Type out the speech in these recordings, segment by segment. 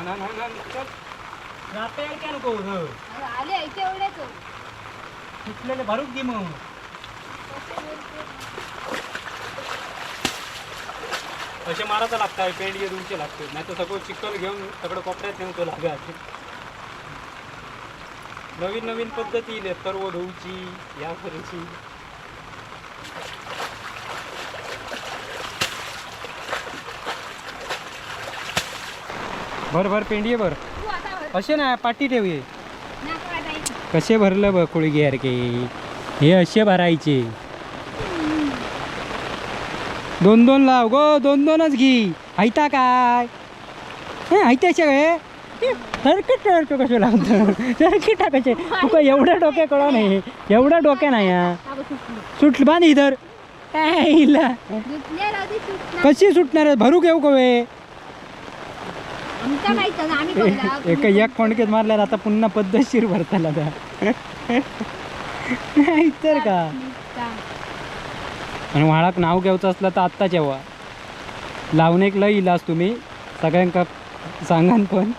आण, आण, आण, आण, चल. राहते यार काय नको हं. आले सुटलेले भरूक दे मग असे मारायचा लागतात पेंट घे तुमचे लागते नाही तर सगळं चिखल घेऊन सगळं कोपऱ्यात नेऊन तो लागायचे नवीन नवीन पद्धती येईल सर्व धुवची या करायची भर भर पेंडी भर. असे ना पाटी ठेवी नाक वाटायची. कसे भरलं बघ कुळगी यारखे हे असे भरायचे दोन दोन लाव गो दोन दोनच घे ऐता काय हे ऐतायचे काय सरकीट टाकतो कसे लावतो सरकीट टाकायचे तुका एवढ्या डोक्या कळा नाही एवढ्या डोक्या नाही हा. सुटली. सुटलं बांध इधर. कशी सुटणार? भरू घेऊ कवे आमचं माहीत नाही, आम्ही बघला. एक एक कोणकेत मारल्यावर आता पुन्हा पद्धतशीर भरताला त्या नाही तर का. आणि व्हाळाक नाव घ्यायचं असलं तर आत्ताच यावा. लावणेक लय इलाज तुम्ही. सगळ्यांका सांगान पण.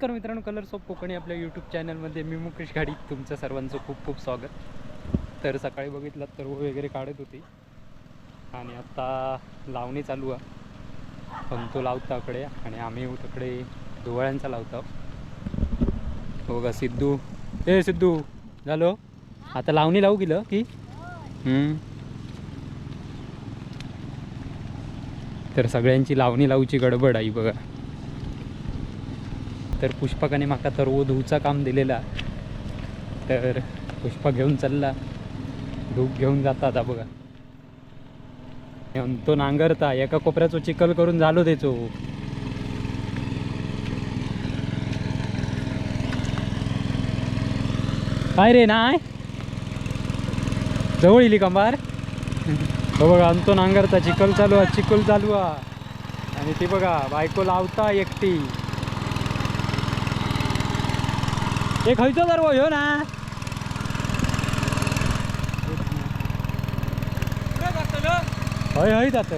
नमस्कार मित्रांनो कलर्स ऑफ कोकणी आपल्या यूट्यूब चॅनलमध्ये मी मुकेश गाडी तुमचं सर्वांचं खूप खूप स्वागत. तर सकाळी बघितलं तर व वगैरे काढत होती. आणि आत्ता लावणी चालू आहे. पण तो लावताकडे आणि आम्ही तिकडे डोवाळ्यांचा लावतो हो का सिद्धू. ए सिद्धू झालो? आता लावणी लावू गेलं की? तर सगळ्यांची लावणी लावूची गडबड आई बघा. तर पुष्पकाने माका तर ओ धुवचा काम दिलेला. तर पुष्पा घेऊन चालला. धूप घेऊन जाता आता बघा. तो नांगरता एका कोपऱ्याचो चिखल करून झालो त्याचो काय रे नाय? जवळ येली कंबार हो बघा आणि तो नांगरता चिखल चालू आहे चिखल चालू आहे. आणि ती बघा बायको लावता एकटी. हे खयचो तर ह्यो ना हय हय जात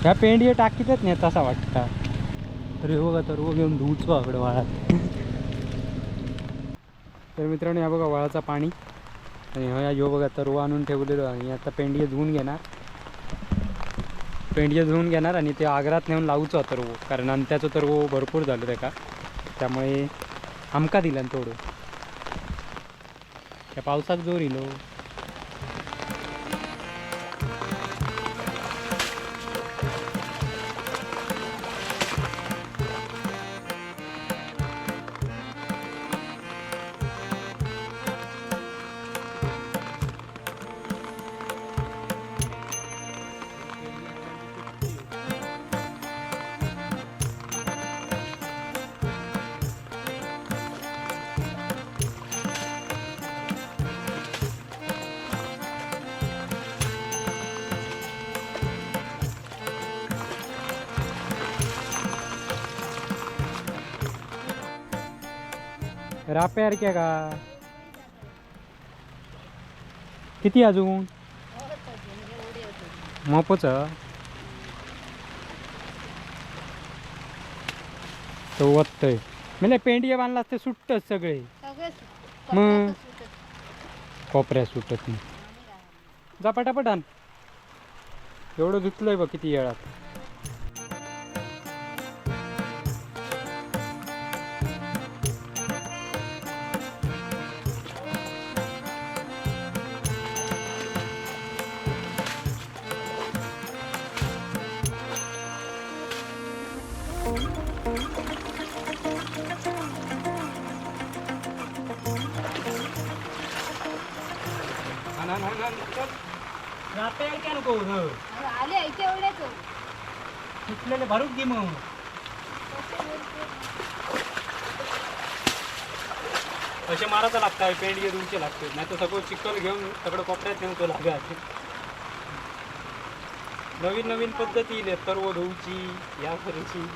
ह्या पेंड हे टाकीतच नाही तसा वाटता तर बघा तर घेऊन धुवचो आकडे वाळात तर मित्रांनो या बघा वाळाचा पाणी आणि ह्या यो बघा तरवा आणून ठेवलेलो आणि आता पेंडगे धुवून घेणार पेंडगे धुवून घेणार आणि ते आग्रात नेऊन लावूचो तरवो कारण अंत्याचं तरवो भरपूर झालं त्याका त्यामुळे आमका दिल्यान थोडं त्या पावसाक जोर इलो राप्यार क्या का? किती अजून? मोपोच तो वत्तय म्हणजे पेंडिया बांधला ते सुटतच सगळे. मग. कोपऱ्या सुटत नाही. जा पटापट आण. एवढं धुतलंय बघ किती वेळात. नको आले ऐके एवढेच सुटलेले भरूक दे मग. हो. असे मारायचं लागतं पेंडगे धुवचे लागते नाही तर सगळं चिखल घेऊन सगळं कोपऱ्यात नेऊन तो लागत नवीन नवीन पद्धती येईल सर्व धुवची या करूची.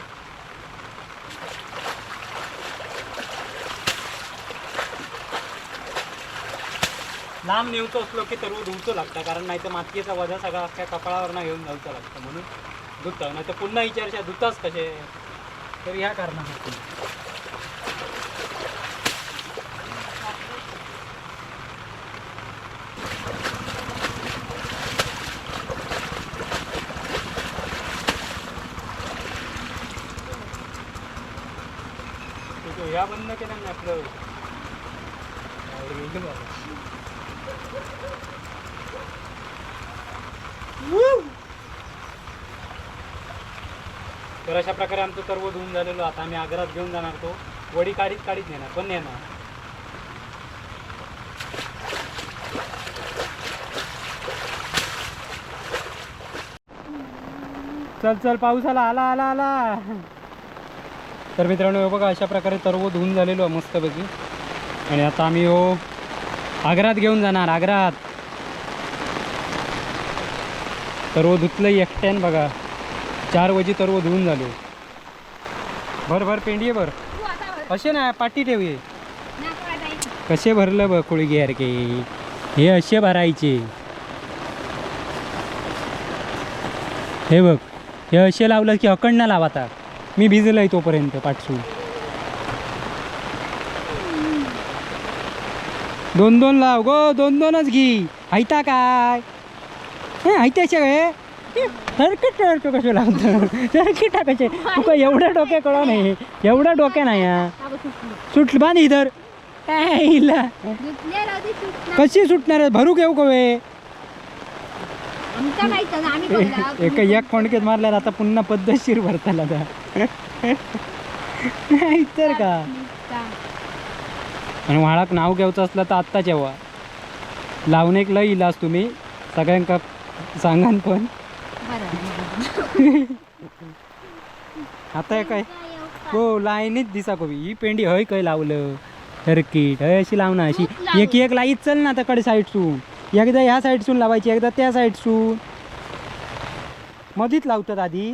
लांब नेऊचं असलो की सर्व धुवचं लागतं कारण नाही तर मातीचा वजा सगळा अख्ख्या कपाळावर ना घेऊन जायचं लागतं म्हणून धुतं. नाही तर पुन्हा विचारशा धुताच कसे? तर ह्या कारणासाठी ह्या बंद केला नाही आपलं गेलं बाबा. तर अशा प्रकारे आमचं सर्व धुवून झालेलो. आता आम्ही आग्रात घेऊन जाणार तो. वडी काढीत काढीत नेणार पण नेणार. चल चल पाऊस आला आला आला. आला तर मित्रांनो बघा अशा प्रकारे सर्व धुवून झालेलो मस्तपैकी. आणि आता आम्ही हो आग्रात घेऊन जाणार आग्रात सर्व धुतलं एकट्यान बघा. चार वजी सर्व धुवून झालो. भर भर पेंडी भर. असे ना पाटी ठेवूये. कसे भरलं बघ कुळगी यारखे हे असे भरायचे. हे बघ हे असे लावलं की अकंड लाव आता. मी भिजलोय तोपर्यंत पाठसू दोन दोन लाव गो दोन दोनच घी. हायता काय? हे हायत्याचे हे सरकट टरकं कसं लावतं सरकट टाकायचे तुका एवढ्या डोक्या कळा नाही एवढ्या डोक्या नाही हा. सुटली. सुट बांध इधर काय. कशी सुटणार आहे? भरू घेऊ कवे माहीत. एक एक कोंडकेत मारल्यावर आता पुन्हा पद्धतशीर भरताला त्या नाही तर का. आणि व्हाळाक नाव घ्यायचं असलं तर आत्ताच येवा लावणेक लय इलाज तुम्ही सगळ्यांका सांगान पण. आता हे काय? हो लाईनीच दिसा कवी. ही पेंडी हय काय लावलं? सर्किट हय अशी लावणार अशी. एक एक लाईत चल ना तकडे साईडसून. एकदा ह्या साईडसून लावायची एकदा त्या साईडसून. मधीच लावतात आधी.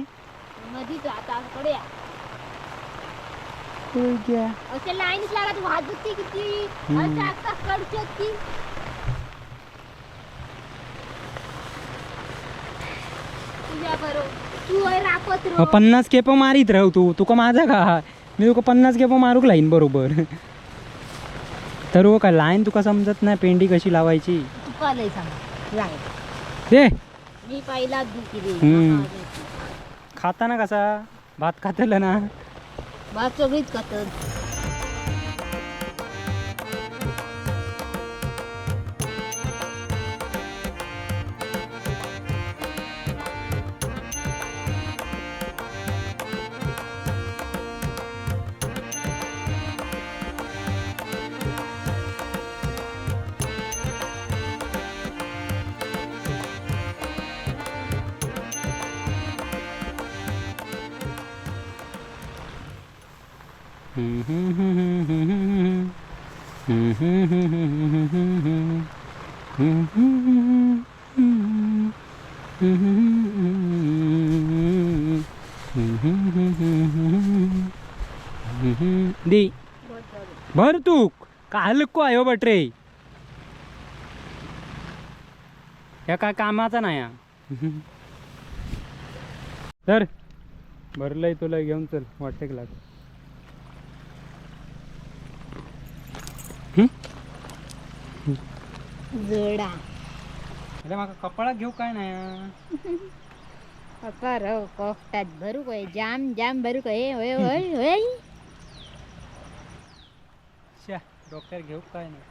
आता लाईनच लागत वाहत होती किती हम्म. असं आता कडची होती तुझ्या बरोबर तू होय रापत अ, पन्नास केप मारीत राहू तू तुका माझा का? मी तुका पन्नास केप मारूक लाईन बरोबर. तर हो का लाईन तुका समजत नाही पेंडी कशी लावायची. खाताना कसा? भात खातलं ना? भात सगळीच खातात दी. भर तू का को आहे हो बटरे? या काय कामाचा नाही हा. तर भरलंय तुला घेऊन चल वाटते लाग. जडा. अरे माका कपाळात घेऊ काय नाही? हा. कोकटात भरू काय जाम जाम भरू काय होय होय होय. श्या डॉक्टर घेऊ काय नाही.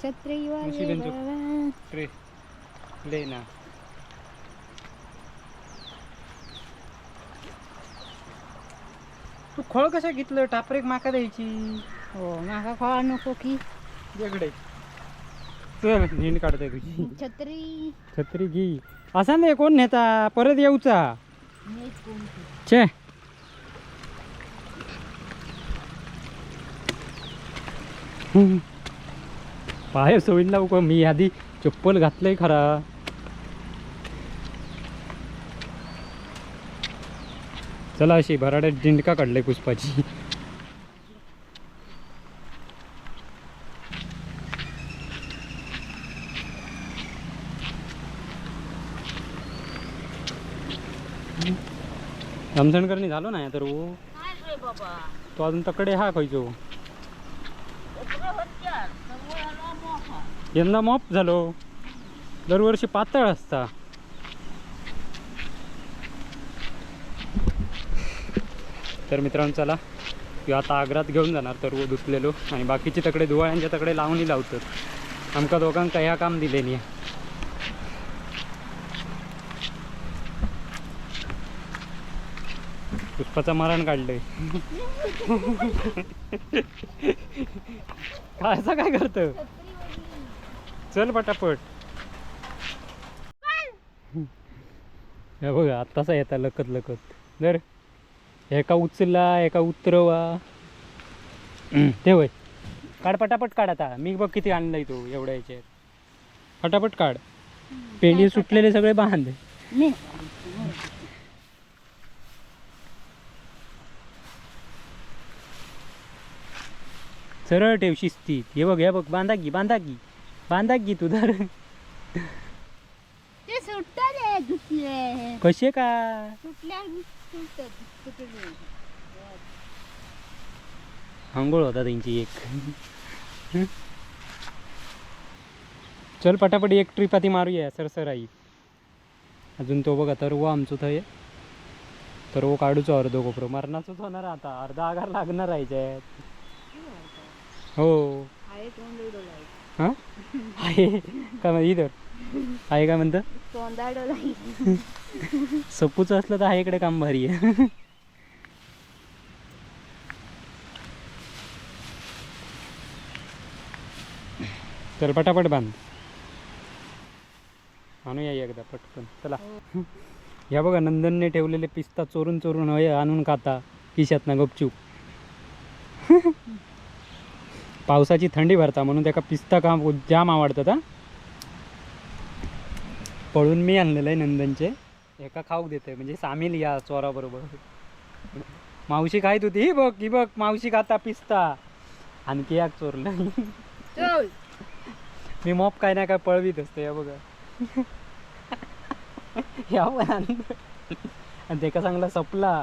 छत्री मुशी बिंदू. ट्रे ले ना. तू खोळ कशा घेतलं? टापरेक माका द्यायची. हो माका कळा नको की. वेगळे. चल नींद काढते तुझी छत्री. छत्री घी. असा नाही कोण नेता? परत येऊचा. नाही कोणती. छे. बाहेर सोडीन लावू का? मी आधी चप्पल घातलंय खरा. चला अशी भराड्यात दिंडका काढलाय पुष्पाची. समजणकरणी झालो ना तर ओ तो अजून तकडे हा खयचो. यंदा मॉप झालो. दरवर्षी पातळ असता. तर मित्रांनो चला. ह्यो आता आग्रात घेऊन जाणार तर वो धुतलेलो. आणि बाकीचे तकडे धुवाळ्यांच्या तकडे लावणी लावतात. आमका दोघांका ह्या काम दिले नाही पुष्पाचं मरण काढलंय. काय असं काय करत चल पटापट. हे बघा आत्ताचा येता लकत लकत जर एका उचलला एका उतरवा. ते होय. काढ पटापट काढ आता. मी बघ किती आणलाय तो एवढ्या याच्यात. पटापट काढ. पेंडी सुटलेले सगळे बांध. सरळ ठेव शिस्तीत हे बघ हे बघ बांधा की बांधा की बांधा की तू धर ते सुटतात कसे का? सुटल्या सुटतात सुटले. आंघोळ होता त्यांची एक. चल पटापट एक ट्रिप आधी मारूया सरसर आई अजून तो बघा तर वो आमचो थंय तर वो काढूचो अर्धो कोपरो मरणाचोच होणार आता. अर्धा आगार लागणार आहे याच्यात. हो. आहे तोंड उडवलंय. हा? आहे? काय म्हणतं. सपूचं असलं तर आहे इकडे काम भारी आहे. चल पटापट बांध. आणूया एकदा पटकन. चला. या बघा नंदनने ठेवलेले पिस्ता चोरून चोरून हय आणून खाता. खिशात ना गपचूप. पावसाची थंडी भरता म्हणून त्याका पिस्ता काम जाम आवडतात हा. पळून मी आणलेलं आहे नंदनचे. एका खाऊ देते म्हणजे सामील या चोराबरोबर. मावशी खायत होती ही बघ ही बघ मावशी खाता पिस्ता. आणखी एक चोरलं. मी मॉप काय ना काय पळवीत असते या बघा. या. आणि. त्याका चांगला सपला.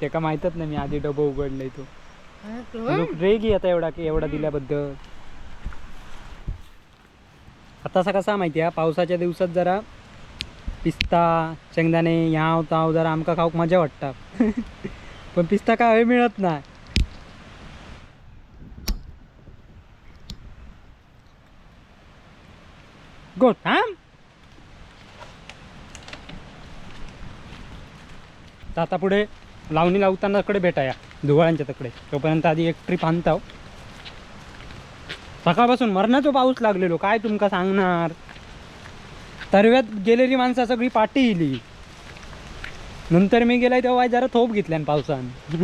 त्याका माहीतच नाही मी आधी डबं उघडलंय तो. रेगी आता एवढा की एवढा दिल्याबद्दल. आता असा कसा माहिती आहे. पावसाच्या दिवसात जरा पिस्ता शेंगदाणे ह्याव ताव जरा आमका खाऊक मजा वाटता. पण पिस्ता काय हवे मिळत नाही. थांब तर आता पुढे लावणी लावताना कडे भेटाया. धुवाळ्यांच्या तकडे. तोपर्यंत आधी एक ट्रिप आणताव हो. सकाळपासून मरणाचा पाऊस लागलेलो. काय तुमका सांगणार? तरव्यात गेलेली माणसं सगळी पाठी इली. नंतर मी गेलाय तेव्हा जरा थोप घेतल्यान पावसान.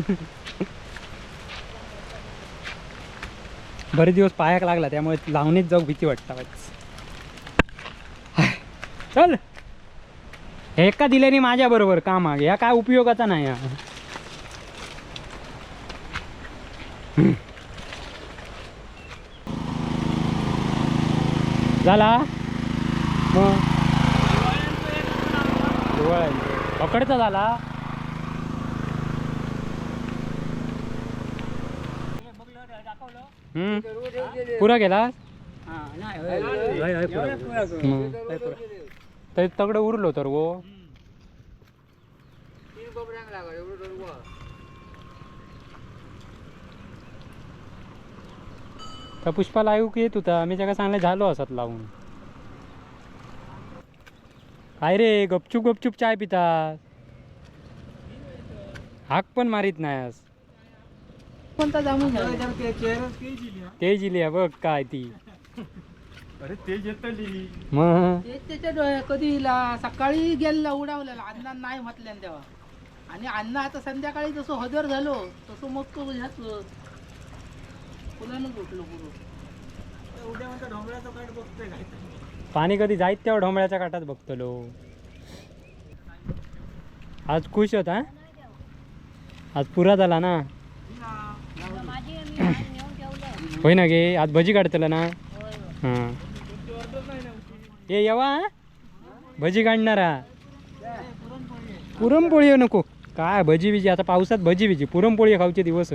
बरे दिवस पायाक लागला त्यामुळे लावणीत जाऊ भीती वाटता चल. हे का दिल्याने माझ्या बरोबर काम मागे या काय उपयोगाचा नाही हा. झाला? मग. पकडचा झाला. हम्म. पुरा गेला? तर तगडं उरलो तर वो तर पुष्पाला ऐकू येत होता मी त्याला सांगलं झालो असत लावून. काय रे गपचूप गपचूप चाय पितात. हाक पण मारीत नाही आज कोणता जामून ते जिली बघ काय ती. अरे ते येतली मग? ते त्याच्या डोळ्या कधी ला- सकाळी गेला उडावलेला अण्णा नाही म्हटल्यान तेव्हा. आणि अण्णा आता संध्याकाळी जसं हजर झालो तसं मग तो ह्याच फुलानं उठलो पुरो उद्या म्हणतो ढोंबळ्याचा काट बघतोय काय? पाणी कधी जाईत तेव्हा ढोंबळ्याच्या काठात बघतलो आज खुश होता आज पुरा झाला ना? होय ना गे आज भजी काढतला ना? हां. ये येवा? भजी काढणारा. पुरणपोळी हो नको. काय भजी बिजी आता पावसात भजी बिजी पुरणपोळी खाऊचे दिवस.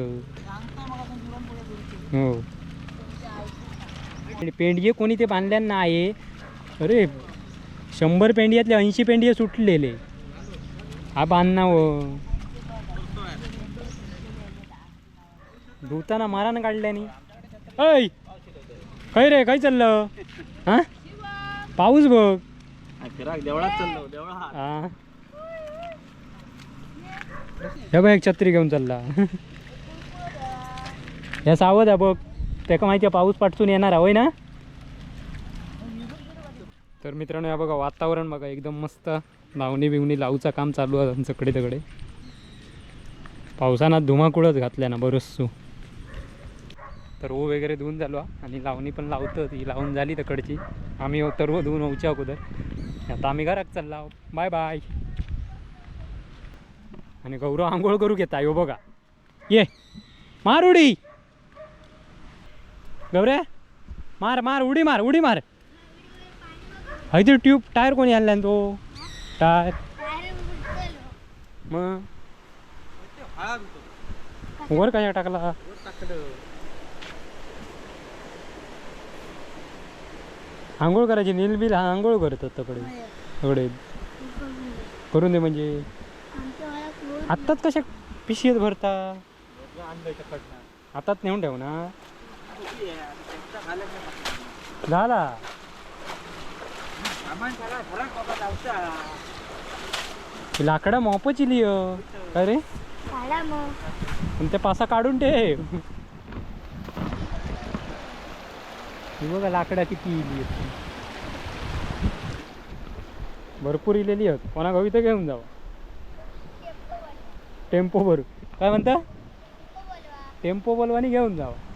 हो. हो आणि कोणी ते बांधल्या नाही अरे शंभर पेंडियातले ऐंशी पेंडिये सुटलेले. हा बांधना हो. धुताना मारानं काढल्याने. ऐ! काय रे काय चाललं? हा? पाऊस बघ. देवळात चाललो हा बघ एक छत्री घेऊन चालला. या सावध आहे बघ. त्याका माहिती आहे पाऊस पाठसून येणार आहे, होय ना? तर मित्रांनो या बघा वातावरण बघा एकदम मस्त. लावणी बिवणी लावूचं काम चालू आहे आमच्याकडे तकडे पावसानं धुमाकुळच घातल्या ना बरंचसू तर ओ वगैरे धुवून झालो हा. आणि लावणी पण लावतं ती लावून झाली तिकडची आम्ही तर धुवून होऊच्या अगोदर. आता आम्ही घरात चालला बाय बाय आणि गौरव आंघोळ करू घेता यो हो बघा. ये. मारुडी! गवरे गौरे मार मार उडी मार उडी मार. हय ते ट्यूब टायर कोणी आणला तो? टायर. मग? वर काय टाकला? आंघोळ करायची नीलबिल हा आंघोळ करतात तकडे. तकडे. करून दे म्हणजे. आत्ताच कशा पिशवीत भरता? आताच नेऊन ठेव ना. झाला. ती लाकडं मोपची लिह काय ते पासा काढून ठेव. बघा लाकडा किती इली भरपूर इलेली आहेत. कोणा गावी तर घेऊन जावं. टेम्पो भरू. काय म्हणता? टेम्पो बोलवानी घेऊन जावं.